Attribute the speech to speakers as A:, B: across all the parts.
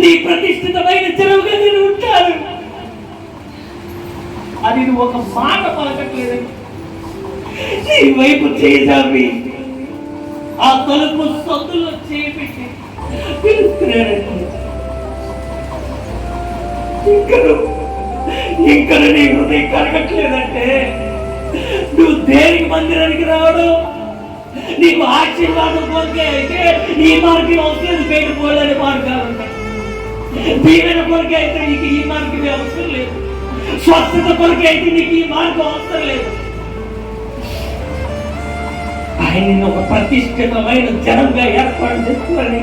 A: నీ ప్రతిష్ఠితమైన చెరువుగా నేను ఉంటాను. అది నువ్వు ఒక మాట పలకట్లేదు నీ వైపు చేసావి ఆ తలుపు సొంతుల్లో చేపెట్టి పిలుస్తున్నాడండి ఇంకను ఇంకను నీ హృదయం కలగట్లేదంటే నువ్వు దేనికి మందిరానికి రావడం? నీకు ఆశీర్వాదం కొరకే అయితే ఈ మార్గం అవసరం బయట పోలేని మార్గాలు ఉంటాయి దీవెన కొరకే అయితే నీకు ఈ మార్గం అవసరం లేదు. స్వస్థత కొరకే అయితే నీకు ఈ మార్గం అవసరం లేదు. ఆయన ఒక ప్రతిష్ఠితమైన జనంగా ఏర్పాటు చేసుకోవాలని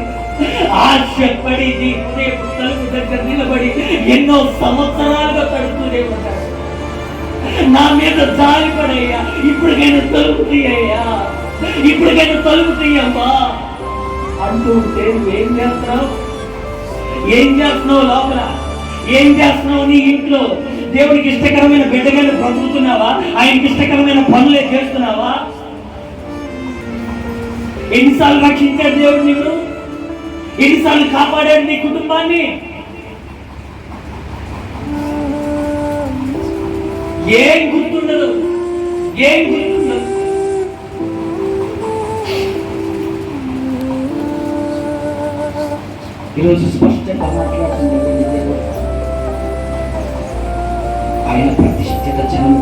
A: ఆశపడి నీ హృదయ తలుపు దగ్గర నిలబడి ఎన్నో సంవత్సరాలుగా కడుతూనే ఉంటాడు. నా మీద జాలి పడయ్యా ఇప్పటికైనా తలుపు తీయ్యా ఇప్పటికైనా తలుపు తీయమ్మా. అంటూ ఉంటే ఏం చేస్తావు? ఏం చేస్తున్నావు లోపల? ఏం చేస్తున్నావు నీ ఇంట్లో? దేవుడికి ఇష్టకరమైన బిడ్డగానే బ్రతుకుతున్నావా? ఆయనకి ఇష్టకరమైన పనులే చేస్తున్నావా? ఎన్నిసార్లు రక్షించాడు దేవుడు నిన్ను? ఎన్నిసార్లు కాపాడాడు నీ కుటుంబాన్ని? ఏం గుర్తుండదు. ఏం గుర్తు ఈరోజు స్పష్టంగా మాట్లాడుతుంది ఆయన ప్రతిష్ఠిత జనం